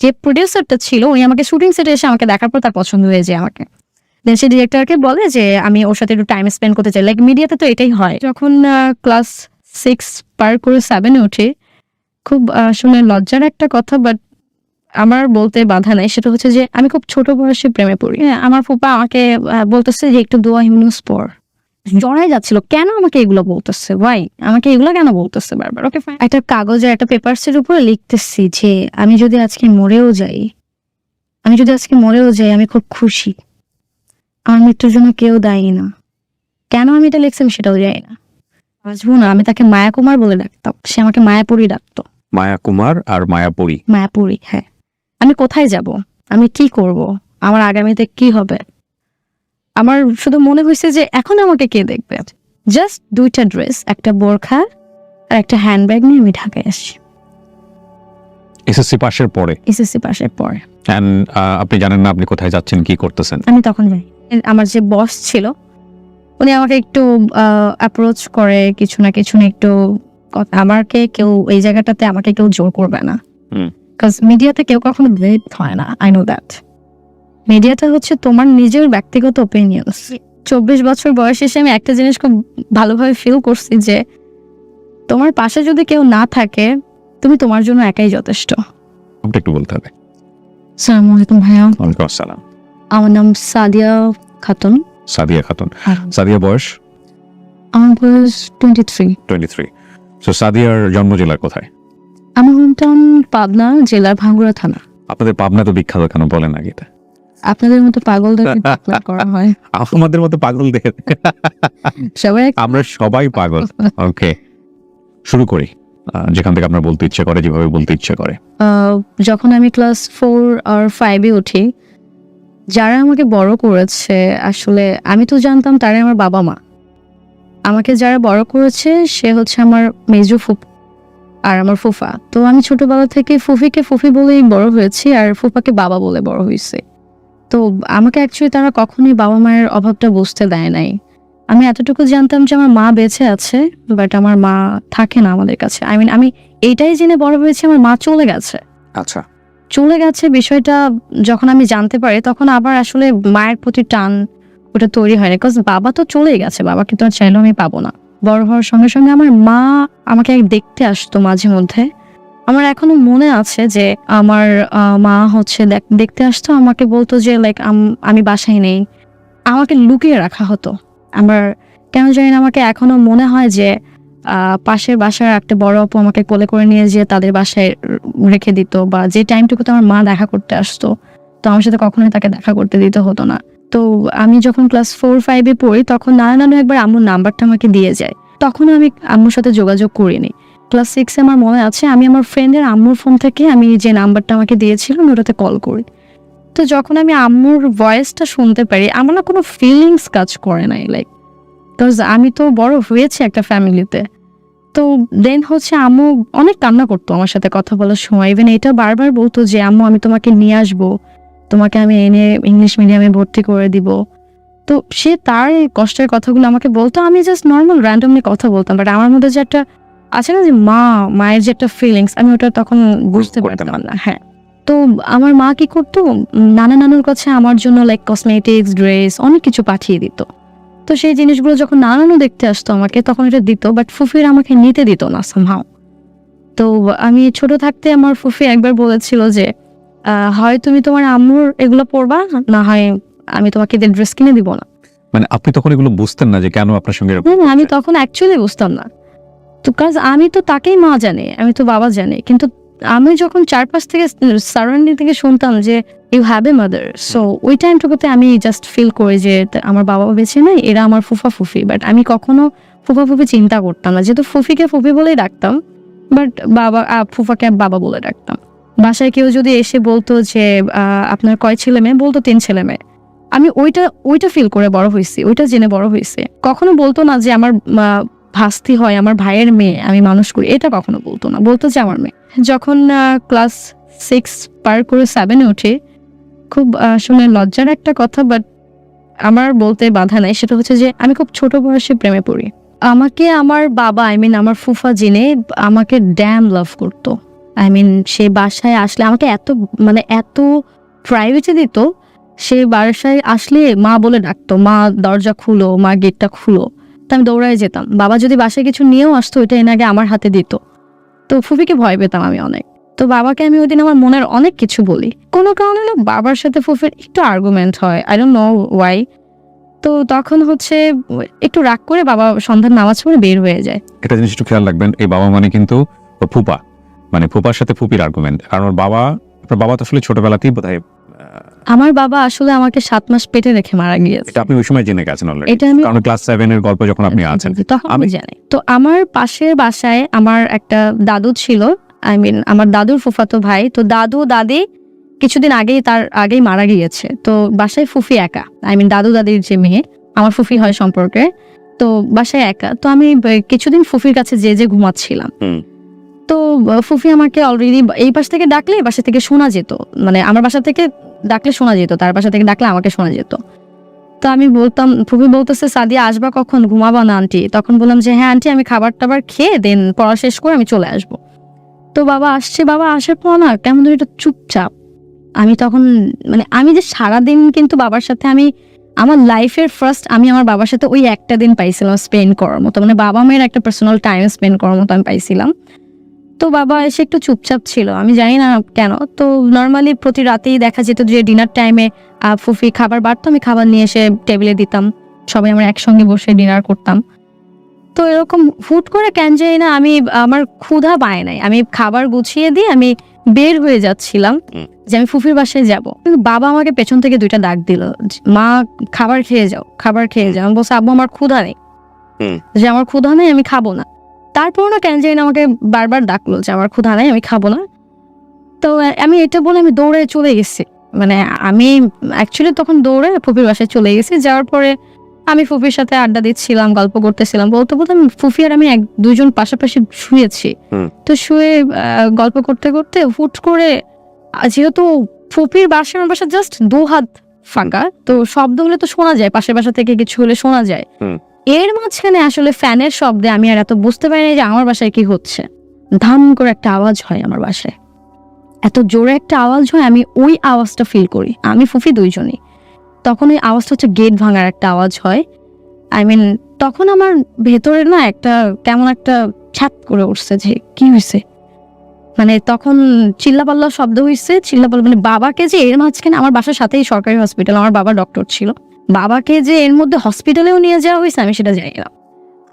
যে প্রডিউসারটা ছিল উনি আমাকে শুটিং সেটে এসে আমাকে দেখার পর তার পছন্দ হয়ে যায় আমাকে। দেন সে ডিরেক্টরকে বলে যে আমি ওর সাথে একটু টাইম স্পেন্ড করতে চাই। লাইক মিডিয়াতে তো এটাই হয়। যখন ক্লাস সিক্স পার করে সেভেনে উঠি খুব শুনে লজ্জার একটা কথা বাট আমার বলতে বাধা নাই। সেটা হচ্ছে যে আমি খুব ছোট বয়সে প্রেমে পড়ি। হ্যাঁ, আমার ফুপা আমাকে বলতেছে যে একটু দোয়া হিমনুস পড় জড়াই যাচ্ছিল কেন আমাকে এগুলো বলতেছে? ভাই আমাকে এগুলো কেন বলতেছে বারবার? ওকে ফাইন একটা কাগজে একটা পেপারসের উপরে লিখতেছি যে আমি যদি আজকে মরেও যাই আমি যদি আজকে মরেও যাই আমি খুব খুশি। আমার মৃত্যুর জন্য কেউ দায়ী না। কেন আমি এটা লিখছি আমি সেটাও জানি না। বুঝব না আমি তাকে মায়া কুমার বলে ডাকতাম। সে আমাকে মায়াপুরি ডাকতো। মায়া কুমার আর মায়াপুরি। মায়াপুরি হ্যাঁ। আমি কোথায় যাব? আমি কি করব? আমার আগামীতে কি হবে? আমার শুধু মনে হয়েছে যে এখন আমাকে কে দেখবে? জাস্ট দুইটা ড্রেস একটা বোরখা আর একটা হ্যান্ডব্যাগ নিয়ে আমি ঢাকায় আসি এসএসসি পাশের পরে? এসএসসি পাশের পর। আহ, আপনি জানেন না আপনি কোথায় যাচ্ছেন কি করতেছেন? আমি তখন যাই আমার যে বস ছিল উনি আমাকে একটু অ্যাপ্রোচ করে কিছু না কিছু না একটু আমাকে কেউ এই জায়গাটাতে আমাকে কেউ জোর করবে না। হুম। বিকজ মিডিয়াতে কেউ কখনো ব্রেড হয় না আই নো দ্যাট মিডিয়াটা হচ্ছে তোমার নিজের ব্যক্তিগত ওপিনিয়ন্স চব্বিশ বছর বয়স এসে আমি একটা জিনিস খুব ভালোভাবে ফিল করছি যে তোমার পাশে যদি কেউ না থাকে তুমি তোমার জন্য একাই যথেষ্ট। একটু বলতে হবে। সালামু আলাইকুম ভাইয়া। ওয়ালাইকুম আসসালাম। আমার নাম সাদিয়া খাতুন। সাদিয়া খাতুন। সাদিয়া বয়স? আমার বয়স twenty three twenty three so সাদিয়ার জন্ম জেলার কোথায়? আমার হোমটাউন পাবনা জেলার ভাঙ্গুড়া থানা। আপনাদের পাবনা তো বিখ্যাত কেন? বলেন আগে এটা। আপনাদের মতো declare করা হয়। আমাদের মতো পাগলদের সবাই আমরা সবাই পাগল। ওকে শুরু করি। যেখান থেকে আপনার বলতে ইচ্ছে করে যেভাবে বলতে ইচ্ছে করে। যখন আমি ক্লাস ফোর আর ফাইভে উঠি যারা আমাকে বড় করেছে আসলে আমি তো জানতাম তারা আমার বাবা মা। আমাকে যারা বড় করেছে সে হচ্ছে আমার মেজো ফুপ আর আমার ফুফা। তো আমি ছোটবেলা থেকে ফুফিকে ফুফি বলেই বড় হয়েছি আর ফুফাকে বাবা বলে বড় হয়েছে। তো আমাকে অ্যাকচুয়ালি তারা কখনোই বাবা মায়ের অভাবটা বুঝতে দেয় নাই। আমি এতটুকু জানতাম যে আমার মা বেঁচে আছে বাট আমার মা থাকে না আমাদের কাছে। আই মিন আমি এইটাই জেনে বড় হয়েছি আমার মা চলে গেছে। আচ্ছা। চলে গেছে বিষয়টা যখন আমি জানতে পারি তখন আবার আসলে মায়ের প্রতি টান ওটা তৈরি হয় না বিকজ বাবা তো চলেই গেছে বাবাকে তো আর চাইলেও আমি পাবো না। বড় হওয়ার সঙ্গে সঙ্গে আমার মা আমাকে দেখতে আসতো মাঝে মধ্যে। আমার এখনও মনে আছে যে আমার মা হচ্ছে দেখতে আসতো, আমাকে বলতো যে লাইক আমি বাসায় নেই। আমাকে লুকিয়ে রাখা হতো। আমার কেন জানি না, আমাকে এখনও মনে হয় যে পাশের বাসার একটা বড় আপু আমাকে কোলে করে নিয়ে যেয়ে তাদের বাসায় রেখে দিত বা যে টাইমটুকুতে আমার মা দেখা করতে আসতো, তো আমার সাথে কখনোই তাকে দেখা করতে দিতে হতো না। তো আমি যখন ক্লাস ফোর, ফাইভে পড়ি, তখন নানা নানু একবার আম্মুর নাম্বারটা আমাকে দিয়ে যায়। তখন আমি আম্মুর সাথে যোগাযোগ করিনি। ক্লাস সিক্সে আমার মনে আছে, আমি আমার ফ্রেন্ডের আম্মুর ফোন থেকে আমি যে নাম্বারটা আমাকে দিয়েছিল আমি ওটাতে কল করি। তো যখন আমি আম্মুর ভয়েসটা শুনতে পারি, আমার না কোনো ফিলিংস কাজ করে নাই লাইক বিকজ আমি তো বড় হয়েছি একটা ফ্যামিলিতে তো। দেন হচ্ছে আম্মু অনেক কান্না করতো আমার সাথে কথা বলার সময়। ইভেন এটা বারবার বলতো যে, আম্মু, আমি তোমাকে নিয়ে আসব। তোমাকে আমি এনে ইংলিশ মিডিয়ামে ভর্তি করে দিব। তো সে তার এই কষ্টের কথাগুলো আমাকে বলতো। আমি জাস্ট নর্মাল র্যান্ডমলি কথা বলতাম বাট আমার মধ্যে যে একটা আছে না যে মা মায়ের যে একটা ফিলিংস আমি ওটা তখন বুঝতে পারতাম না। হ্যাঁ। তো আমার মা কি করতো? নানা নানুর কাছে আমার জন্য লাইক কসমেটিক্স ড্রেস অনেক কিছু পাঠিয়ে দিত। তো সেই জিনিসগুলো যখন নানানু দেখতে আসতো আমাকে তখন এটা দিত বাট ফুফির আমাকে নিতে দিত না সামহাও তো আমি ছোট থাকতে আমার ফুফি একবার বলেছিল যে হয় তুমি তোমার আম্মুর এগুলো পরবা না হয় আমি তোমাকে ড্রেস কিনে দিব না। মানে আপনি তখন এগুলো বুঝতেন না যে কেন আপনার সঙ্গে আমি তখন অ্যাকচুয়ালি বুঝতাম না। তো কাজ আমি তো তাকেই মা জানি আমি তো বাবা জানে। কিন্তু আমি যখন চারপাশ থেকে সারাউন্ডিং থেকে শুনতাম যে you have a mother so ওই টাইমটুকুতে আমি জাস্ট ফিল করি যে আমার বাবা বেছে নেই এরা আমার ফুফা ফুফি। বাট আমি কখনো ফুফা ফুফি চিন্তা করতাম না। যেহেতু ফুফিকে ফুফি বলেই ডাকতাম বাট বাবা ফুফাকে বাবা বলে ডাকতাম। বাসায় কেউ যদি এসে বলতো যে আপনার কয় ছেলে মেয়ে? বলতো তিন ছেলে মেয়ে। আমি ওইটা ওইটা ফিল করে বড় হয়েছি ওইটা জেনে বড় হয়েছে। কখনো বলতো না যে আমার ভাস্তি হয় আমার ভাইয়ের মেয়ে, আমি মানুষ করি, এটা কখনো বলতো না, বলতো যে আমার মেয়ে। যখন ক্লাস সিক্স পার করে সেভেনে উঠি, খুব শুনে লজ্জার একটা কথা বাট আমার বলতে বাধা নাই, সেটা হচ্ছে যে আমি খুব ছোট বয়সে প্রেমে পড়ি। আমাকে আমার বাবা আই মিন আমার ফুফা জিনে আমাকে ড্যাম লাভ করতো। আই মিন সে বাসায় আসলে, আমাকে এত মানে এত প্রাইভেটে দিত, সে বাসায় আসলে মা বলে ডাকতো, মা দরজা খুলো, মা গেটটা খুলো। তো আমি দৌড়ায় যেতাম। বাবা যদি বাসায় কিছু নিয়েও আসতো, ওইটা এনে আগে আমার হাতে দিত। তো ফুফিকে ভয় পেতাম আমি অনেক। তো বাবাকে আমি ওই দিন আমার মনের অনেক কিছু বলি। কোনো কারণে না বাবার সাথে ফুফির একটু আর্গুমেন্ট হয়। আই ডোন্ট নো ওয়াই তো তখন হচ্ছে একটু রাগ করে বাবা সন্ধ্যার নামাজ পড়ে বের হয়ে যায়। একটা জিনিস একটু খেয়াল রাখবেন, এই বাবা মানে কিন্তু ফুপা। মানে ফুপার সাথে ফুপির আর্গুমেন্ট কারণ বাবা বাবা তো আসলে ছোটবেলাতেই বোধ হয় আমার বাবা আসলে আমাকে সাত মাস পেটে রেখে মারা গিয়েছে। এটা আপনি ওই সময় জেনে গেছেন অলরেডি এটা আমি কারণ ক্লাস সেভেন এর গল্প যখন আপনি আছেন। তখন আমি- জানি। তো আমার পাশের বাসায় আমার একটা দাদু ছিল আই মিন আমার দাদুর ফুফাতো ভাই। তো দাদু দাদি কিছুদিন আগেই তার আগেই মারা গিয়েছে। তো বাসায় ফুফি একা। আই মিন দাদু দাদির যে মেয়ে আমার ফুফি হয় সম্পর্কে। তো বাসায় একা। তো আমি কিছুদিন ফুফির কাছে যে যে ঘুমাচ্ছিলাম। তো ফুফি আমাকে অলরেডি এই পাশ থেকে ডাকলে বাসা থেকে শোনা যেত। মানে আমার বাসা থেকে ডাকলে শোনা যেত, তার বাসা থেকে ডাকলে আমাকে শোনা যেত। তো আমি বলতাম, ফুফি বলতেছে, সাদিয়া আসবা কখন? ঘুমাবা না, আন্টি? তখন বললাম যে হ্যাঁ আন্টি, আমি খাবার টাবার খেয়ে দেন, পড়া শেষ করে আমি চলে আসব। তো বাবা আসছে, বাবা আসার পর না কেমন ধরে একটু চুপচাপ। আমি তখন মানে আমি যে সারাদিন কিন্তু বাবার সাথে আমি, আমার লাইফের ফার্স্ট আমি আমার বাবার সাথে ওই একটা দিন পাইছিলাম স্পেন্ড করার মতো। মানে বাবা মায়ের একটা পার্সোনাল টাইম স্পেন্ড করার মতো আমি পাইছিলাম। তো বাবা এসে একটু চুপচাপ ছিল। আমি জানি না কেন। তো নর্মালি প্রতি রাতেই দেখা যেত যে ডিনার টাইমে ফুফি খাবার বাড়তো আমি খাবার নিয়ে এসে টেবিলে দিতাম। সবাই আমরা একসঙ্গে বসে ডিনার করতাম। তো এরকম হুট করে কেন জানি না আমি আমার ক্ষুধা পায় নাই। আমি খাবার গুছিয়ে দিয়ে আমি বের হয়ে যাচ্ছিলাম যে আমি ফুফির বাসায় যাব। কিন্তু বাবা আমাকে পেছন থেকে দুইটা ডাক দিল মা খাবার খেয়ে যাও খাবার খেয়ে যাও। আমি বলছি আব্বু আমার ক্ষুধা নেই। যে আমার ক্ষুধা নেই আমি খাব না। তারপর না কেন জানি আমাকে বারবার ডাকলো যে আমার ক্ষুধা নাই আমি খাব না। তো আমি এটা বলে আমি দৌড়ে চলে গেছি। মানে আমি অ্যাকচুয়ালি তখন দৌড়ে ফুফির বাসায় চলে গেছি। যাওয়ার পরে আমি ফুফির সাথে আড্ডা দিচ্ছিলাম গল্প করতেছিলাম। বলতে বলতে আমি ফুফি আর আমি এক দুজন পাশাপাশি শুয়েছি। তো শুয়ে গল্প করতে করতে হুট করে যেহেতু ফুফির বাসা আমার বাসা জাস্ট দু হাত ফাঁকা তো শব্দ হলে তো শোনা যায় পাশের বাসা থেকে কিছু হলে শোনা যায়। এর মাঝখানে আসলে ফ্যানের শব্দে আমি আর এত বুঝতে পারি না যে আমার বাসায় কি হচ্ছে। ধাম করে একটা আওয়াজ হয় আমার বাসায়। এত জোরে একটা আওয়াজ হয়, আমি ওই আওয়াজটা ফিল করি। আমি ফুফি দুইজনই। তখন ওই আওয়াজটা হচ্ছে গেট ভাঙার একটা আওয়াজ হয়। আই মিন তখন আমার ভেতরে না একটা কেমন একটা ছ্যাপ করে উঠছে যে কি হয়েছে মানে তখন চিল্লাপাল্লা শব্দ হয়েছে চিল্লাপাল্লা মানে বাবাকে যে এর মাঝখানে আমার বাসার সাথেই সরকারি হসপিটাল আমার বাবা ডক্টর ছিল। বাবাকে যে এর মধ্যে হসপিটালেও নিয়ে যাওয়া হয়েছে, আমি সেটা জানি না।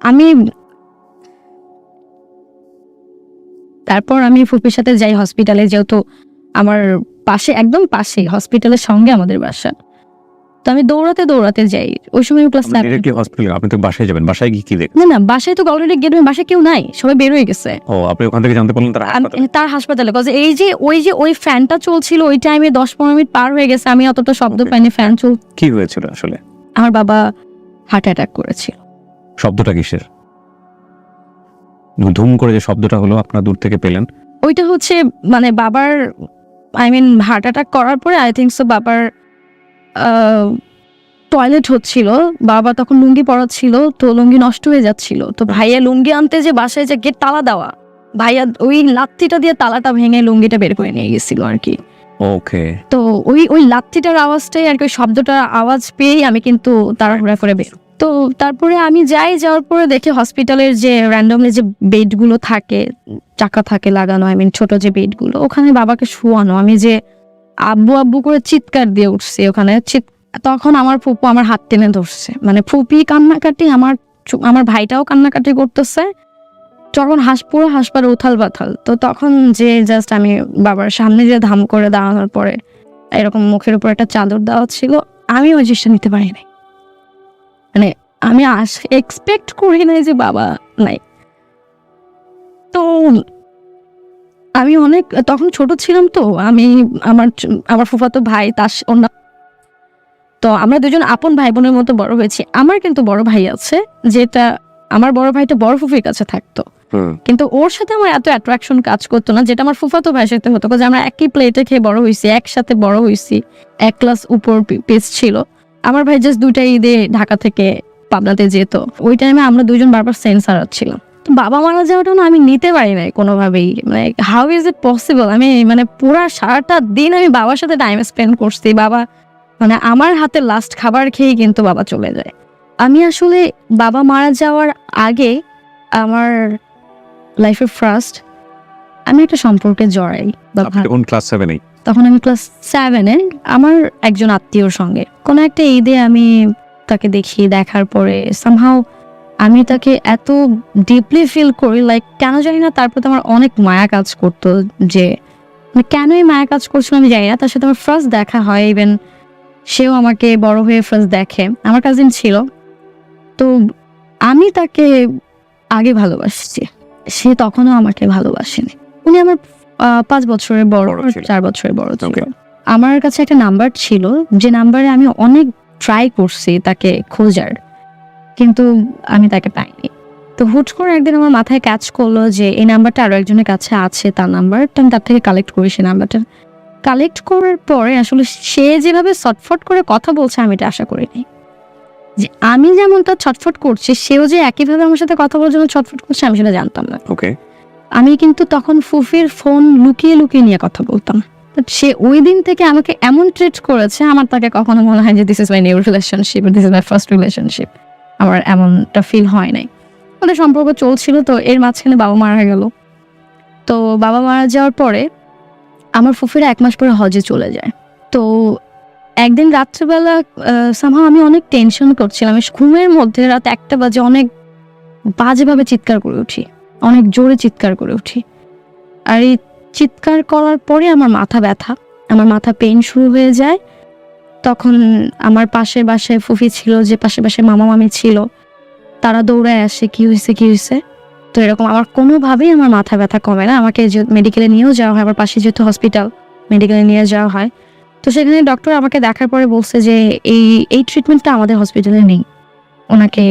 আমি তারপর আমি ফুপির সাথে যাই হসপিটালে যেহেতু আমার পাশে, একদম পাশে হসপিটালের সঙ্গে আমাদের বাসা। তো আমি দৌড়াতে দৌড়াতে যাই। ওই সময় ক্লাস ডিরেক্টলি হসপিটাল আপনি তো বাসায় যাবেন। বাসায় গিয়ে কি দেখ না না বাসায় তো অলরেডি গেট বাসায় কেউ নাই। সবাই বের হয়ে গেছে। ও আপনি ওখান থেকে জানতে পারলেন তার হাসপাতালে? তার হাসপাতালে। কজ এই যে ওই যে ওই ফ্যানটা চলছিল ওই টাইমে দশ পনেরো মিনিট পার হয়ে গেছে। আমি অতটা শব্দ পাইনি ফ্যান চল কি হয়েছিল আসলে? আমার বাবা হার্ট অ্যাটাক করেছিল। শব্দটা কিসের? ধুম করে যে শব্দটা হলো আপনার দূর থেকে পেলেন। ওইটা হচ্ছে মানে বাবার আই মিন হার্ট অ্যাটাক করার পরে আই থিঙ্ক সো বাবার টয়লেট হচ্ছিল বাবা তখন লুঙ্গি পরা ছিল তো লুঙ্গি নষ্ট হয়ে যাচ্ছিল। তো ভাইয়া লুঙ্গি আনতে যে বাসায় যে গেট তালা দেওয়া ভাইয়া ওই লাত্তিটা দিয়ে তালাটা ভেঙে লুঙ্গিটা বের করে নিয়ে গেছিল আর কি। ওকে। তো ওই ওই লাত্তিটার আওয়াজটাই আর কি ওই শব্দটা আওয়াজ পেয়েই আমি কিন্তু তাড়াহুড়া করে বের তো তারপরে আমি যাই যাওয়ার পরে দেখি হসপিটালের যে র্যান্ডমলি যে বেডগুলো থাকে চাকা থাকে লাগানো আই মিন ছোট যে বেডগুলো ওখানে বাবাকে শোয়ানো। আমি যে আব্বু আব্বু করে চিৎকার দিয়ে উঠছি ওখানে চিৎ- তখন আমার ফুপু আমার হাত টেনে ধরছে। মানে ফুপি কান্নাকাটি, আমার আমার ভাইটাও কান্নাকাটি করতেছে। যখন হাস পুরো হাসপাতাল উথাল পাথাল। তো তখন যে জাস্ট আমি বাবার সামনে যে ধাম করে দাঁড়ানোর পরে এরকম মুখের উপর একটা চাদর দেওয়া ছিল, আমি ওই জিনিসটা নিতে পারি নাই মানে আমি আস এক্সপেক্ট করি নাই যে বাবা নাই। তো আমি অনেক, তখন ছোট ছিলাম তো, আমি আমার আমার ফুফাতো ভাই, তার অন্য তো আমরা দুজন আপন ভাই বোনের মতো বড় হয়েছি। আমার কিন্তু বড় ভাই আছে যেটা আমার বড় ভাইটা বড় ফুফির কাছে থাকতো। কিন্তু ওর সাথে আমার এত অ্যাট্রাকশন কাজ করতো না যেটা আমার ফুফাতো ভাইয়ের সাথে হতো কারণ আমরা একই প্লেটে খেয়ে বড় হয়েছি একসাথে বড় হয়েছি এক ক্লাস উপর পেস ছিল। আমার ভাই জাস্ট দুইটা ঈদে ঢাকা থেকে পাবনাতে যেত। ওই টাইমে আমরা দুজন বারবার সেন্স হারাচ্ছিলাম তো বাবা মারা যাওয়াটা না আমি নিতে পারি নাই কোনোভাবেই। মানে হাউ ইজ ইট পসিবল আমি মানে পুরা সারাটা দিন আমি বাবার সাথে টাইম স্পেন্ড করছি। বাবা মানে আমার হাতে লাস্ট খাবার খেয়ে কিন্তু বাবা চলে যায়। আমি আসলে বাবা মারা যাওয়ার আগে আমার লাইফের ফার্স্ট আমি একটা সম্পর্কে জড়াই তখন ক্লাস সেভেনেই তখন আমি ক্লাস সেভেনে আমার একজন আত্মীয়র সঙ্গে। কোনো একটা ঈদে আমি তাকে দেখি দেখার পরে সামহাও আমি তাকে এত ডিপলি ফিল করি লাইক কেন জানি না তারপর আমার অনেক মায়া কাজ করতো যে মানে কেনই মায়া কাজ করছিল আমি জানি না তার সাথে আমার ফার্স্ট দেখা হয় ইভেন সেও আমাকে বড় হয়ে ফার্স্ট দেখে। আমার কাজিন ছিল। তো আমি তাকে আগে ভালোবাসছি। সে তখনও আমাকে ভালোবাসেনি। উনি আমার পাঁচ বছরের বড় চার বছরের বড় ছিল। আমার কাছে একটা নাম্বার ছিল যে নাম্বারে আমি অনেক ট্রাই করছি তাকে খোঁজার কিন্তু আমি তাকে পাইনি। তো হুট করে একদিন আমার মাথায় ক্যাচ করল যে এই নাম্বারটা আরও একজনের কাছে আছে তার নাম্বার তো আমি তার থেকে কালেক্ট করি সেই নাম্বারটা কালেক্ট করার পরে আসলে সে যেভাবে ছটফট করে কথা বলছে আমি এটা আশা করিনি। যে আমি যেমন তার ছটফট করছি সেও যে একইভাবে আমার সাথে কথা বলার জন্য ছটফট করছে আমি সেটা জানতাম না। ওকে আমি কিন্তু তখন ফুফির ফোন লুকিয়ে লুকিয়ে নিয়ে কথা বলতাম। সে ওই দিন থেকে আমাকে এমন ট্রিট করেছে আমার তাকে কখনো মনে হয় যে this is my new relationship this is my first relationship আমার এমনটা ফিল হয় নাই। ওদের সম্পর্ক চলছিল তো এর মাঝখানে বাবা মারা গেল। তো বাবা মারা যাওয়ার পরে আমার ফুফিরা এক মাস পরে হজে চলে যায়। তো একদিন রাত্রেবেলা সামহাও আমি অনেক টেনশন করছিলাম। ঘুমের মধ্যে রাত একটা বাজে অনেক বাজেভাবে চিৎকার করে উঠি। অনেক জোরে চিৎকার করে উঠি। আর এই চিৎকার করার পরে আমার মাথা ব্যথা। আমার মাথা পেন শুরু হয়ে যায়। তখন আমার পাশে বাসায় ফুফি ছিল, যে পাশে পাশে মামা মামি ছিল। তারা দৌড়ায় আসে, কি হয়েছে কি হয়েছে? তো এরকম আমার কোনোভাবেই আমার মাথা ব্যথা কমে না। আমাকে মেডিকেলে নিয়েও যাওয়া হয় আমার পাশে যেহেতু হসপিটাল মেডিকেলে নিয়ে যাওয়া হয়। তো সেখানে ডক্টর আমাকে দেখার পরে বলছে যে, এই এই ট্রিটমেন্টটা আমাদের হসপিটালে নেই। ওনাকে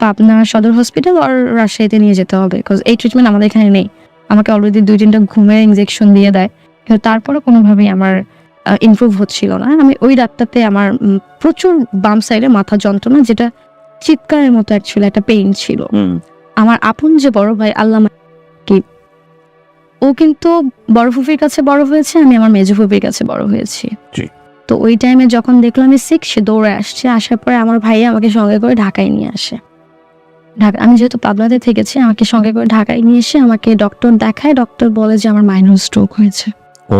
পাবনা সদর হসপিটাল আর রাজশাহীতে নিয়ে যেতে হবে। বিকজ এই ট্রিটমেন্ট আমাদের এখানে নেই। আমাকে অলরেডি দুই তিনটা ঘুমের ইনজেকশন দিয়ে দেয়। কিন্তু তারপরে কোনোভাবেই আমার ইমপ্রুভ হচ্ছিল না। আমি ওই রাতটাতে আমার প্রচুর বাম সাইডে মাথা যন্ত্রণা, যেটা চিৎকারের মতো অ্যাকচুয়ালি একটা পেইন ছিল। আমার আপন যে বড় ভাই আল্লাহ কি? ও কিন্তু বড় ফুফির কাছে বড় হয়েছে আমি আমার মেজো ফুফির কাছে বড় হয়েছি। তো ওই টাইমে যখন দেখলাম আমি সিক সে দৌড়ে আসছে আসার পরে আমার ভাই আমাকে সঙ্গে করে ঢাকায় নিয়ে আসে। ঢাকা আমি যেহেতু পাবনাতে থেকেছি আমাকে সঙ্গে করে ঢাকায় নিয়ে এসে আমাকে ডক্টর দেখায় ডক্টর বলে যে আমার মাইনর স্ট্রোক হয়েছে। ও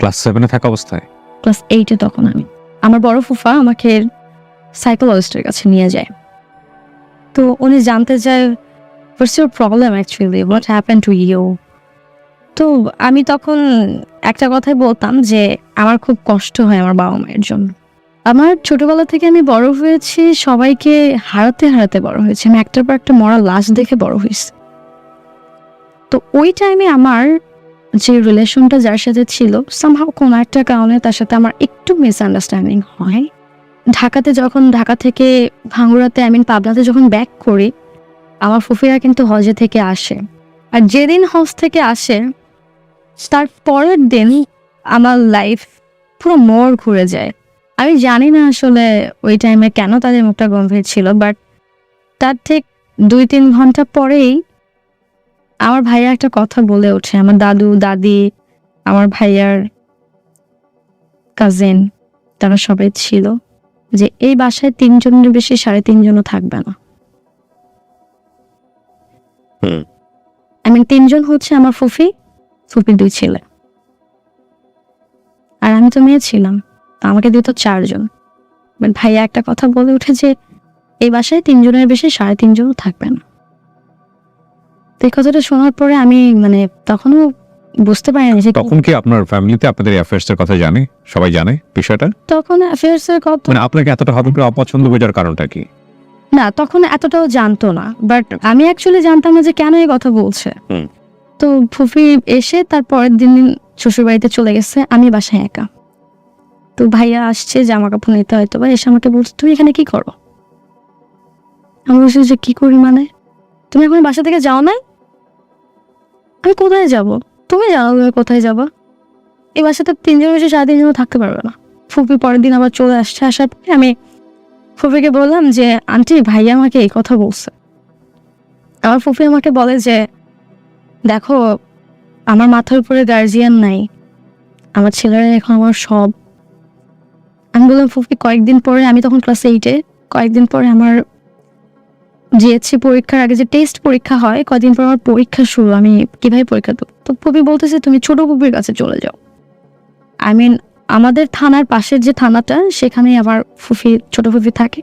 ক্লাস সেভেনে থাকা অবস্থায়? ক্লাস এইটে তখন আমি। আমার বড় ফুফা আমাকে সাইকোলজিস্টের কাছে নিয়ে যায়। তো উনি জানতে চায় what's your problem actually what happen to you তো আমি তখন একটা কথাই বলতাম যে, আমার খুব কষ্ট হয় আমার বাবা মায়ের জন্য। আমার ছোটবেলা থেকে আমি বড় হয়েছি, সবাইকে হারাতে হারাতে বড় হয়েছি। আমি একটার পর একটা মরা লাশ দেখে বড় হয়েছি। তো ওই টাইমে আমার যে রিলেশনটা যার সাথে ছিল সামহাও কোনো একটা কারণে তার সাথে আমার একটু মিসআন্ডারস্ট্যান্ডিং হয়। ঢাকাতে যখন, ঢাকা থেকে ভাঙ্গুড়াতে আই মিন পাবনাতে যখন ব্যাক করি, আমার ফুফিরা কিন্তু হজে থেকে আসে। আর যেদিন হজ থেকে আসে, তার পরের দিন আমার লাইফ পুরো মোড় ঘুরে যায়। আমি জানি না আসলে ওই টাইমে কেন তাদের মুখটা গম্ভীর ছিল বাট তার ঠিক দুই তিন ঘণ্টা পরেই আমার ভাইয়া একটা কথা বলে ওঠে। আমার দাদু, দাদি, আমার ভাইয়ার কাজিন তারা সবাই ছিল। যে এই বাসায় তিনজনের বেশি সাড়ে তিনজনও থাকবে না। আই মিন তিনজন হচ্ছে আমার ফুফি ফুফির দুই ছেলে। আর আমি তো মেয়ে ছিলাম আমাকে দিত চারজন। বাট ভাইয়া একটা কথা বলে উঠে যে এই বাসায় তিনজনের বেশি সাড়ে তিনজনও থাকবে না। তো এই কথাটা শোনার পরে আমি মানে তখনও বুঝতে পারিনি যে কি- তখন কি আপনার ফ্যামিলিতে আপনাদের অ্যাফেয়ার্স এর কথা জানে? সবাই জানে বিষয়টা? তখন অ্যাফেয়ার্স এর কথা মানে আপনাকে এতটা হঠাৎ করে অপছন্দ বোঝার কারণটা কি? না তখন এতটাও জানতো না বাট আমি অ্যাকচুয়ালি জানতাম না যে কেন এই কথা বলছে। হুম। তো ফুফি এসে তার পরের দিন শ্বশুর বাড়িতে চলে গেছে আমি বাসায় একা। তো ভাইয়া আসছে জামা কাপড় নিতে হয়তো বা এসে আমাকে বলছে তুমি এখানে কি করো? আমি বলছি যে কি করি মানে? তুমি এখন বাসা থেকে যাও না আমি কোথায় যাব? তুমি জানো তুমি কোথায় যাবা? এই বাসাতে তিনজন বসে সাড়ে তিনজনও থাকতে পারবে না। ফুপি পরের দিন আবার চলে আসছে, আসার পরে আমি ফুপিকে বললাম যে, আন্টি, ভাইয়া আমাকে এই কথা বলছে। আমার ফুফি আমাকে বলে যে, দেখো, আমার মাথার উপরে গার্জিয়ান নাই। আমার ছেলেরা এখন আমার সব। আমি বললাম ফুফি কয়েকদিন পরে আমি তখন ক্লাস এইটে কয়েকদিন পরে আমার জিএসসি পরীক্ষার আগে যে টেস্ট পরীক্ষা হয় কয়েকদিন পর আমার পরীক্ষা শুরু। আমি কীভাবে পরীক্ষা দেবো? তো ফুফি বলতেছে, তুমি ছোট ফুপির কাছে চলে যাও। আই মিন আমাদের থানার পাশের যে থানাটা, সেখানেই আমার ফুফি, ছোট ফুফি থাকে।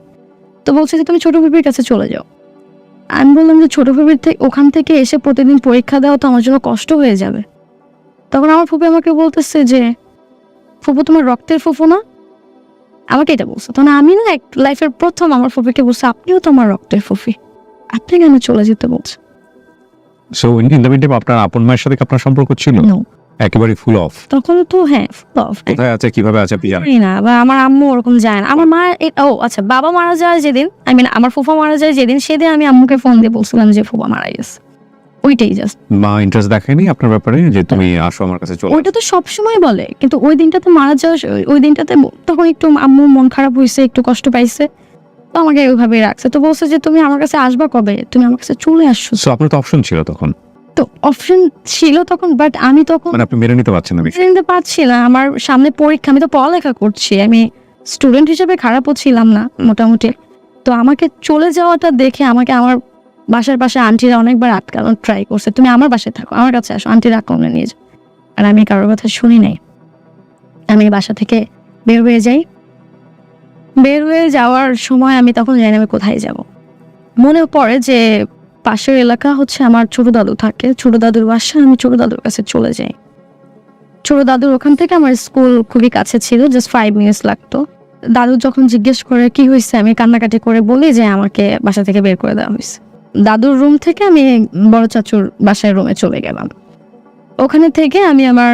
তো বলছে যে, তুমি ছোট ফুপির কাছে চলে যাও। আমি বললাম যে, ছোট ফুপির থেকে ওখান থেকে এসে প্রতিদিন পরীক্ষা দেওয়া তো আমার জন্য কষ্ট হয়ে যাবে। তখন আমার ফুপি আমাকে বলতেছে যে, ফুপু, তোমার রক্তের ফুফু না? আমাকে এটা বলছে। তখন আমি না, এক লাইফের প্রথম আমার ফুপিকে বলছে, আপনিও তো আমার রক্তের ফুফি। আপনি কেন চলে যেতে বলছে সো ইন দ্য মিডিয়াম আপনার আপন মায়ের সাথে আপনার সম্পর্ক ছিল? একেবারে ফুল অফ তখন তো হ্যাঁ love, কোথায় আছে কীভাবে আছে আপনি জানেন? না বা আমার আম্মু ওরকম যায় না। আমার মা ও আচ্ছা বাবা মারা যায় যেদিন আই মিন আমার ফুফা মারা যায় যেদিন সেদিন আমি আম্মুকে ফোন দিয়ে বলছিলাম যে ফুফা মারা গেছে। ওইটাই জাস্ট মা ইন্টারেস্ট দেখেনি আপনার ব্যাপারে যে তুমি আসো আমার কাছে চলে ওইটা তো সব সময় বলে কিন্তু ওই দিনটাতে মারা যাওয়া ওই দিনটাতে তখন একটু আম্মু মন খারাপ হয়েছে একটু কষ্ট পাইছে। আমাকে ওইভাবে রাখছে। তো বলছে যে তুমি আমার কাছে আসবা কবে? তুমি আমার কাছে চলে আসছো। সো আপনার তো অপশন ছিল তখন? তো অপশন ছিল তখন বাট আমি তখন মানে আপনি মেনে নিতে পারছেন না বিষয়টা। নিতে পারছি না আমার সামনে পরীক্ষা আমি তো পড়ালেখা করছি। আমি স্টুডেন্ট হিসেবে খারাপও ছিলাম না মোটামুটি। তো আমাকে চলে যাওয়াটা দেখে আমাকে আমার বাসার পাশে আন্টিরা অনেকবার আটকানোর ট্রাই করছে। তুমি আমার বাসায় থাকো আমার কাছে আসো আন্টির আক্রমণে নিয়ে যাও। আর আমি কারোর কথা শুনি নাই। আমি বাসা থেকে বের হয়ে যাই। বের হয়ে যাওয়ার সময় আমি তখন জানি আমি কোথায় যাব। মনে পড়ে যে পাশের এলাকা হচ্ছে আমার ছোট দাদু থাকে। ছোট দাদুর বাসা, আমি ছোট দাদুর কাছে চলে যাই। ছোট দাদুর ওখান থেকে আমার স্কুল খুবই কাছে ছিল জাস্ট ফাইভ মিনিটস লাগতো। দাদু যখন জিজ্ঞেস করে, কি হয়েছে? আমি কান্নাকাটি করে বলি যে, আমাকে বাসা থেকে বের করে দেওয়া হয়েছে। দাদুর রুম থেকে আমি বড় চাচুর বাসায় রুমে চলে গেলাম। ওখানে থেকে আমি আমার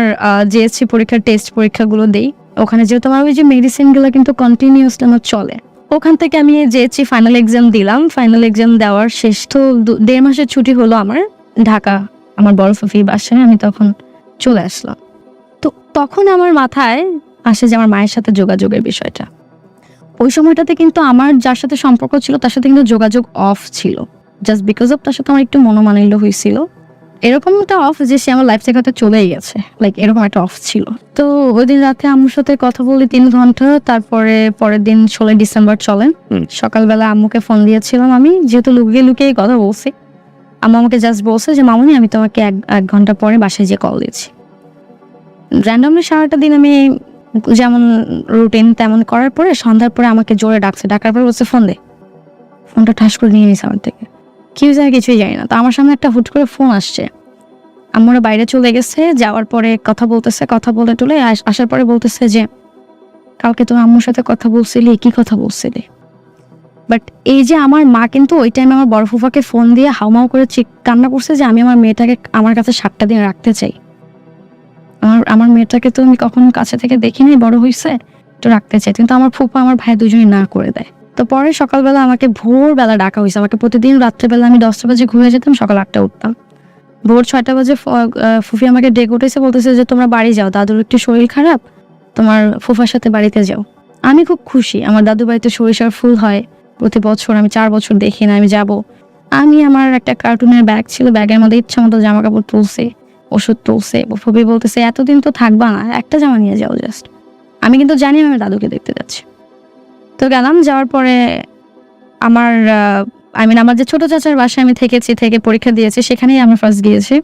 জিএসসি পরীক্ষার টেস্ট পরীক্ষাগুলো দেই। ওখানে যেহেতু আমার ওই যে মেডিসিনগুলো কিন্তু কন্টিনিউসলি আমার চলে। ওখান থেকে আমি যেয়েছি ফাইনাল এক্সাম দিলাম। ফাইনাল এক্সাম দেওয়ার শেষ তো দেড় মাসের ছুটি হলো আমার। ঢাকা, আমার বড় ফুফির বাসায়, আমি তখন চলে আসলাম। তো তখন আমার মাথায় আসে যে আমার মায়ের সাথে যোগাযোগের বিষয়টা। ওই সময়টাতে কিন্তু আমার যার সাথে সম্পর্ক ছিল, তার সাথে কিন্তু যোগাযোগ অফ ছিল। জাস্ট বিকজ অফ তার সাথে আমার একটু মনোমালিন্য হয়েছিল। এরকম একটা অফ যে সে আমার লাইফ থেকে হয়তো চলেই গেছে। লাইক এরকম একটা অফ ছিল। তো ওই দিন রাতে আম্মুর সাথে কথা বলি তিন ঘণ্টা তারপরে পরের দিন ষোলোই ডিসেম্বর চলেন সকালবেলা আম্মুকে ফোন দিয়েছিলাম আমি যেহেতু লুকিয়ে লুকিয়ে কথা বলছি। আম্মু আমাকে জাস্ট বলছে যে মামুনি আমি তোমাকে এক এক ঘণ্টা পরে বাসায় যেয়ে কল দিয়েছি র্যান্ডমলি সারাটা দিন আমি যেমন রুটিন তেমন করার পরে সন্ধ্যার পরে আমাকে জোরে ডাকছে। ডাকার পরে বলছে ফোন দে। ফোনটা ঠাস করে নিয়ে নিয়েছে আমার থেকে। কি হয়েছে আমি কিছুই জানি না। তো আমার সামনে একটা হুট করে ফোন আসছে। আমরা বাইরে চলে গেছে, যাওয়ার পরে কথা বলতেছে, কথা বলে টলে আস- আসার পরে বলতেছে যে, কালকে তো আম্মুর সাথে কথা বলছিলি, কি কথা বলছিলি? বাট এই যে আমার মা কিন্তু ওই টাইমে আমার বড় ফুফাকে ফোন দিয়ে হাউমাউ করে চিক, কান্না করছে যে, আমি আমার মেয়েটাকে আমার কাছে সাতটা দিন রাখতে চাই। আমার আমার মেয়েটাকে তো আমি কখনো কাছে থেকে দেখিনি, বড় হয়েছে একটু রাখতে চাই। কিন্তু আমার ফুফা আমার ভাই দুজনই না করে দেয়। তো পরে সকালবেলা আমাকে ভোরবেলা ডাকা হয়েছে। আমাকে প্রতিদিন রাত্রেবেলা আমি দশটা বাজে ঘুরে যেতাম, সকাল আটটা উঠতাম। ভোর ছয়টা বাজে ফুফি আমাকে ডেকে উঠেছে, বলতেছে যে, তোমরা বাড়ি যাও, দাদুর একটু শরীর খারাপ, তোমার ফুফার সাথে বাড়িতে যাও। আমি খুব খুশি, আমার দাদু বাড়িতে সরিষার ফুল হয়। প্রতি বছর আমি চার বছর দেখি না, আমি যাব। আমি আমার একটা কার্টুনের ব্যাগ ছিল, ব্যাগের মধ্যে ইচ্ছা মতো জামা কাপড় তুলছে, ওষুধ তুলছে। ফুফি বলতেছে, এতদিন তো থাকবা না, একটা জামা নিয়ে যাও জাস্ট আমি কিন্তু জানি আমি দাদুকে দেখতে যাচ্ছি। তো গেলাম, যাওয়ার পরে আমার আই মিন আমার যে ছোট চাচার বাসায় আমি থেকেছি, থেকে পরীক্ষা দিয়েছি, সেখানেই আমি ফার্স্ট গিয়েছি।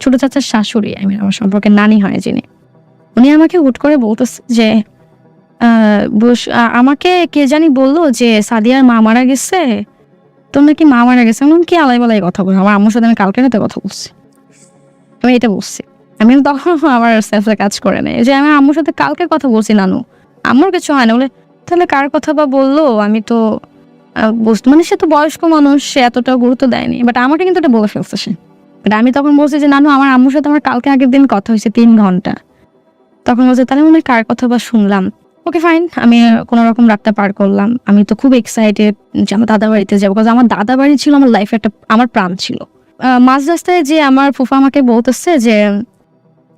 ছোট চাচার শাশুড়ি আই মিন আমার সম্পর্কে নানি হয় যিনি। উনি আমাকে হুট করে বলতেছে যে আমাকে কে জানি বলল যে, সাদিয়ার মা মারা গেছে, তোর নাকি মা মারা গেছে। কি আলাই বালাই কথা বলো আমার আম্মুর সাথে আমি কালকে রাতে কথা বলছি। আমি এটা বলছি। আমি তখন আমার সেলফে কাজ করে নেই যে, আমি আম্মুর সাথে কালকে কথা বলছি নানু। আম্মুর কিছু হয় না। বলে তাহলে কার কথা বা বলল? আমি তো বুঝতে মানে সে তো বয়স্ক মানুষ, সে এতটা গুরুত্ব দেয়নি। বাট আমাকে কিন্তু এটা বলে ফেলছে সে। বাট আমি তখন বলছি যে, নানু, আমার আম্মুর সাথে আমার কালকে আগের দিন কথা হয়েছে, তিন ঘণ্টা। তখন বলছে, তাহলে মনে কার কথা বা শুনলাম? ওকে ফাইন আমি কোনো রকম রাতটা পার করলাম। আমি তো খুব এক্সাইটেড যে আমার দাদা বাড়িতে যাব। কারণ আমার দাদা বাড়ি ছিল, আমার লাইফে একটা, আমার প্রাণ ছিল। মাঝ রাস্তায় যে আমার ফুফা আমাকে বলতেছে যে,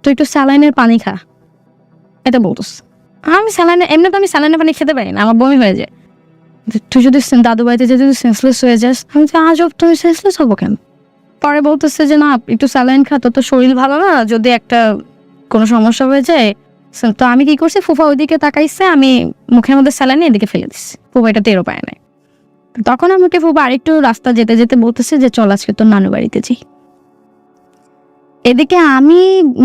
তুই একটু স্যালাইনের পানি খা। এটা বলতেছে। আমি স্যালাইনে এমনি তো আমি স্যালাইনে পানি খেতে পারি না, আমার বমি হয়ে যায়। তুই যদি দাদু বাড়িতে যে যদি সেন্সলেস হয়ে যাস, আমি তো আজ তুমি সেন্সলেস হব কেন? পরে বলতেছে যে, না, একটু স্যালাইন খা, তোর তো শরীর ভালো না, যদি একটা কোনো সমস্যা হয়ে যায় তো আমি কি করছি, ফুফা ওইদিকে তাকাইছে, আমি মুখের মধ্যে স্যালাইন এদিকে ফেলে দিচ্ছি ফুফা এটা টেরো পায় নাই। তখন আমাকে ফুফা আরেকটু রাস্তা যেতে যেতে বলতেছে যে, চল আজকে তোর নানু বাড়িতে যাই। এদিকে আমি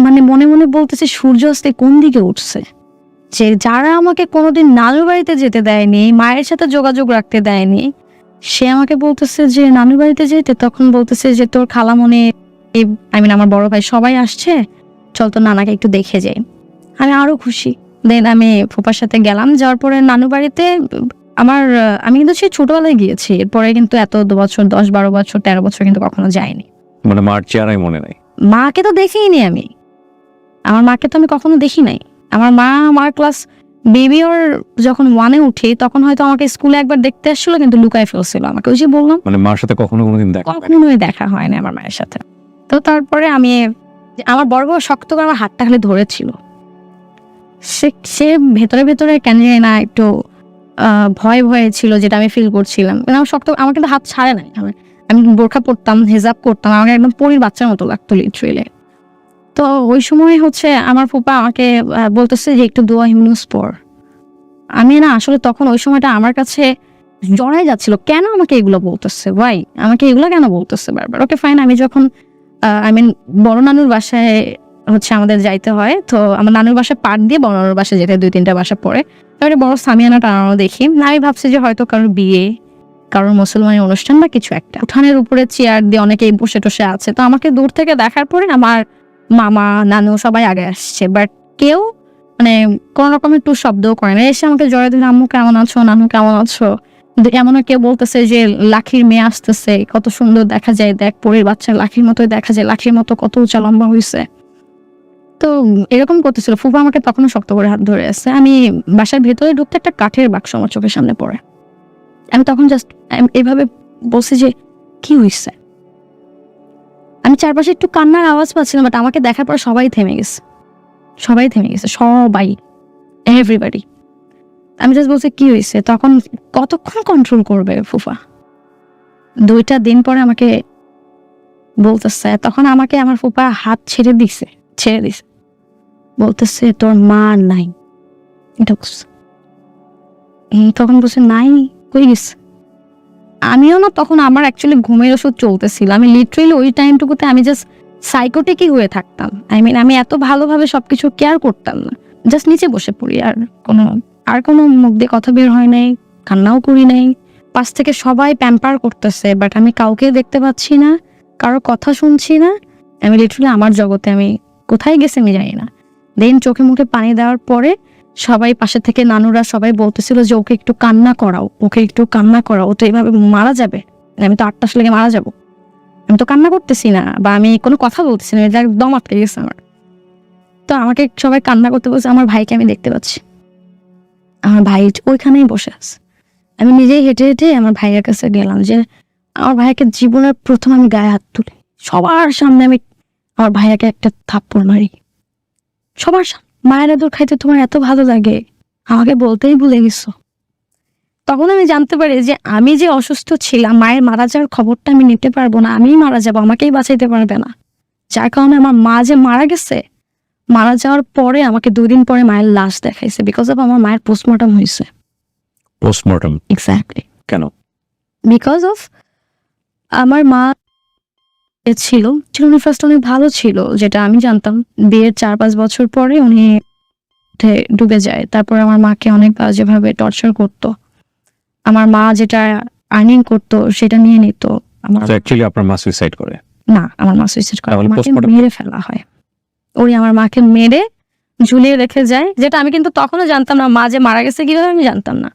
মানে মনে মনে বলতেছি সূর্য আস্তে কোন দিকে উঠছে? যে যারা আমাকে কোনোদিন নানু বাড়িতে যেতে দেয়নি মায়ের সাথে যোগাযোগ রাখতে দেয়নি সে আমাকে বলতেছে যে নানুর বাড়িতে যেতে? তখন বলতেছে যে তোর খালামণি আই মিন আমার বড় ভাই সবাই আসছে চল তো নানাকে একটু দেখে যাই। আমি আরও খুশি। দেন আমি ফুপার সাথে গেলাম যাওয়ার পরে নানু বাড়িতে আমার আমি কিন্তু সেই ছোটবেলায় গিয়েছি এরপরে কিন্তু এত দু বছর দশ বারো বছর তেরো বছর কিন্তু কখনো যাইনি মানে মার চেহারাই মনে নাই? মাকে তো দেখিনি আমি। আমার মাকে তো আমি কখনো দেখি নাই। আমার মা আমার ক্লাস বেবি ওর যখন ওয়ানে উঠি তখন হয়তো আমাকে স্কুলে একবার দেখতে আসছিল কিন্তু লুকায় ফেলছিল আমাকে। ওই যে বললাম। মানে মার সাথে কখনো কোনোদিন দেখা হয়নি। কখনোই দেখা হয় না আমার মায়ের সাথে। তো তারপরে আমি আমার বড় বড় শক্ত করে আমার হাতটা খালি ধরেছিল। সে সে ভেতরে ভেতরে কেন জানি না একটু আহ, ভয় ভয়ে ছিল যেটা আমি ফিল করছিলাম। কিন্তু আমার শক্ত আমার কিন্তু হাত ছাড়ে নাই। আমি আমি বোরখা পরতাম হেজাব করতাম আমাকে একদম পরির বাচ্চার মতো লাগতো লিটারেলি তো ওই সময় হচ্ছে আমার ফুপা আমাকে বলতেছে যে একটু দোয়া হিমনুস পর আমি না আসলে তখন ওই সময়টা আমার কাছে জড়াই যাচ্ছিল, কেন আমাকে এগুলো বলতেছে? ভাই, আমাকে এগুলো কেন বলতেছে বারবার? ওকে ফাইন আমি যখন আই মিন বড় নানুর বাসায় হচ্ছে আমাদের যাইতে হয়, তো আমার নানুর বাসায় পাট দিয়ে বড় নানুর বাসায় যেতে দুই তিনটা বাসা পরে তারপরে বড় সামিয়ানা টানানো দেখি। আমি ভাবছি যে হয়তো কারোর বিয়ে, কারোর মুসলমানের অনুষ্ঠান বা কিছু একটা। উঠানের উপরে চেয়ার দিয়ে অনেকেই বসে টসে আছে। তো আমাকে দূর থেকে দেখার পরে আমার মামা, নানু সবাই আগে আসছে বাট কেউ মানে কোন রকমের একটু শব্দও করে না। এসে আমাকে জয় দিন আম্মু কেমন আছো? নানু কেমন আছো? এমনও কেউ বলতেছে যে, লাখির মেয়ে আসতেছে, কত সুন্দর দেখা যায়, দেখ, পরের বাচ্চা, লাখির মতোই দেখা যায়, লাখির মতো কত উঁচা লম্বা হয়েছে তো এরকম করতেছিল। ফুফা আমাকে তখনও শক্ত করে হাত ধরে আছে। আমি বাসার ভেতরে ঢুকতে একটা কাঠের বাক্স আমার চোখের সামনে পড়ে। আমি তখন জাস্ট এভাবে বলছি যে, কি হয়েছে আমি চারপাশে একটু কান্নার আওয়াজ পাচ্ছিলাম বাট আমাকে দেখার পর সবাই থেমে গেছে। সবাই থেমে গেছে, সবাই এভরিবাডি আমি জাস্ট বলছি, কি হয়েছে? তখন কতক্ষণ কন্ট্রোল করবে ফুফা? দুইটা দিন পরে আমাকে বলতেছে, তখন আমাকে আমার ফুফা হাত ছেড়ে দিছে ছেড়ে দিছে। বলতেছে, তোর মা নাই। এটা তখন বলছে, নাই, কই গেছে? আমিও না তখন আমার অ্যাকচুয়ালি ঘুমের ওষুধ চলতেছিল। আমি লিটারেলি ওই টাইমটুকুতে আমি জাস্ট সাইকোটিকই হয়ে থাকতাম। আই মিন আমি এত ভালোভাবে সবকিছু কেয়ার করতাম না। জাস্ট নিচে বসে পড়ি আর কোনো আর কোনো মুখ দিয়ে কথা বের হয় নাই, কান্নাও করি নাই। পাশ থেকে সবাই প্যাম্পার করতেছে বাট আমি কাউকে দেখতে পাচ্ছি না, কারও কথা শুনছি না। আমি লিটারালি আমার জগতে আমি কোথায় গেছে আমি জানি না। দেন চোখে মুখে পানি দেওয়ার পরে সবাই পাশে থেকে নানুরা সবাই বলতেছিল যে, ওকে একটু কান্না করাও, ওকে একটু কান্না করাও তো এইভাবে মারা যাবে। আমি তো আটটার লেগে মারা যাব। আমি তো কান্না করতেছি না, বা আমি কোনো কথা বলতেছি না একদম আটকে গেছে আমার। তো আমাকে সবাই কান্না করতে বলছে, আমার ভাইকে আমি দেখতে পাচ্ছি। আমার ভাই ওইখানেই বসে আছে। আমি নিজেই হেঁটে হেঁটে আমার ভাইয়ের কাছে গেলাম যে, আমার ভাইয়াকে জীবনের প্রথম আমি গায়ে হাত তুলি। সবার সামনে আমি আমার ভাইয়াকে একটা থাপ্পড় মারি। সবার সামনে। মায়ের আদর খাইতে তোমার এত ভালো লাগে? আমাকে বলতেই ভুলে গেছো। তখন আমি জানতে পারি যে আমি যে অসুস্থ ছিলাম মায়ের মারা যাওয়ার খবরটা আমি নিতে পারব না আমিই মারা যাব আমাকেই বাঁচাইতে পারবে না। যার কারণে আমার মা যে মারা গেছে মারা যাওয়ার পরে আমাকে দুই দিন পরে মায়ের লাশ দেখাইছে বিকজ অফ আমার মায়ের পোস্টমর্টম হয়েছে পোস্টমর্টম এক্স্যাক্টলি কেন? বিকজ অফ আমার মা ছিল ছিল উনি ফার্স্ট অনেক ভালো ছিল যেটা আমি জানতাম। বিয়ের চার পাঁচ বছর পরে উনি ডুবে যায়। তারপর আমার মাকে অনেক বাজেভাবে টর্চার করতো। আমার মা যেটা আর্নিং করতো সেটা নিয়ে নিত। আমার অ্যাকচুয়ালি আপনার মা সুইসাইড করে? না আমার মা সুইসাইড করে। মেরে ফেলা হয়। ওই আমার মাকে মেরে ঝুলিয়ে রেখে যায় যেটা আমি কিন্তু তখনও জানতাম না। মা যে মারা গেছে কীভাবে আমি জানতাম না।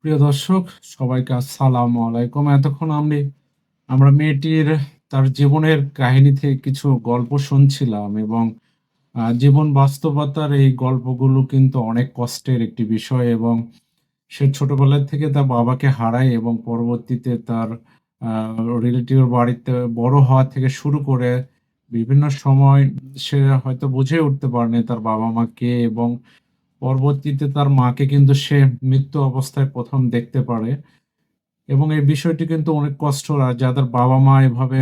প্রিয় দর্শক সবাইকে আসসালামু আলাইকুম। এতক্ষণ আমি আমরা মেয়েটির তার জীবনের কাহিনী থেকে কিছু গল্প শুনছিলাম এবং জীবন বাস্তবতার এই গল্পগুলো কিন্তু অনেক কষ্টের একটি বিষয় এবং সে ছোটবেলা থেকে তার বাবাকে হারায় এবং পরবর্তীতে তার রিলেটিভের বাড়িতে বড় হওয়া থেকে শুরু করে বিভিন্ন সময় সে হয়তো বুঝে উঠতে পারেনি তার বাবা মা কে এবং পরবর্তীতে তার মাকে কিন্তু সে মৃত্যু অবস্থায় প্রথম দেখতে পারে। এবং এই বিষয়টি কিন্তু অনেক কষ্ট আর যাদের বাবা মা এভাবে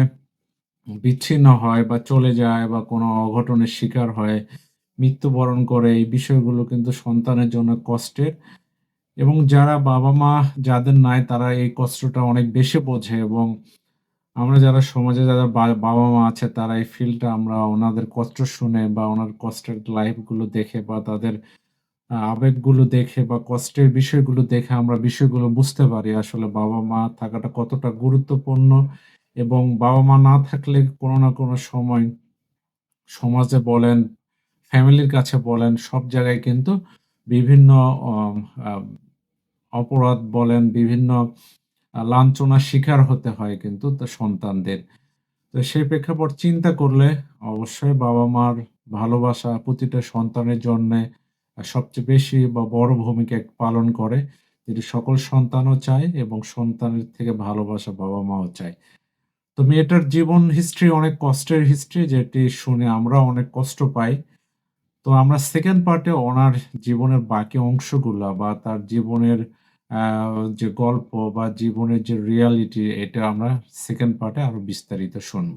বিচ্ছিন্ন হয় বা চলে যায় বা কোনো অঘটনের শিকার হয়, মৃত্যুবরণ করে এই বিষয়গুলো কিন্তু সন্তানের জন্য কষ্টের। এবং যারা বাবা-মা যাদের নাই তারা এই কষ্টটা অনেক বেশি বোঝে এবং আমরা যারা সমাজে যারা বা বাবা-মা আছে তারা এই ফিলটা আমরা ওনাদের কষ্ট শুনে বা ওনার কষ্টের লাইফগুলো দেখে বা তাদের আবেগগুলো দেখে বা কষ্টের বিষয়গুলো দেখে আমরা বিষয়গুলো বুঝতে পারি আসলে বাবা-মা থাকাটা কতটা গুরুত্বপূর্ণ এবং বাবা-মা না থাকলে কোনো না কোনো সময় সমাজে বলেন, ফ্যামিলির কাছে বলেন সব জায়গায় কিন্তু বিভিন্ন অপরাধ বলেন, বিভিন্ন লাঞ্ছনার শিকার হতে হয় কিন্তু তা সন্তানদের। তো সেই প্রেক্ষাপট চিন্তা করলে অবশ্যই বাবা-মার ভালোবাসা প্রতিটা সন্তানের জন্যে সবচেয়ে বেশি বা বড় ভূমিকা পালন করে। যেটি সকল সন্তানও চায় এবং সন্তানের থেকে ভালোবাসা বাবা-মাও চায়। তো মেয়েটার জীবন হিস্ট্রি অনেক কষ্টের হিস্ট্রি যেটি শুনে আমরা অনেক কষ্ট পাই। তো আমরা সেকেন্ড পার্টে ওনার জীবনের বাকি অংশগুলা বা তার জীবনের যে গল্প বা জীবনের যে রিয়ালিটি এটা আমরা সেকেন্ড পার্টে আরও বিস্তারিত শুনব।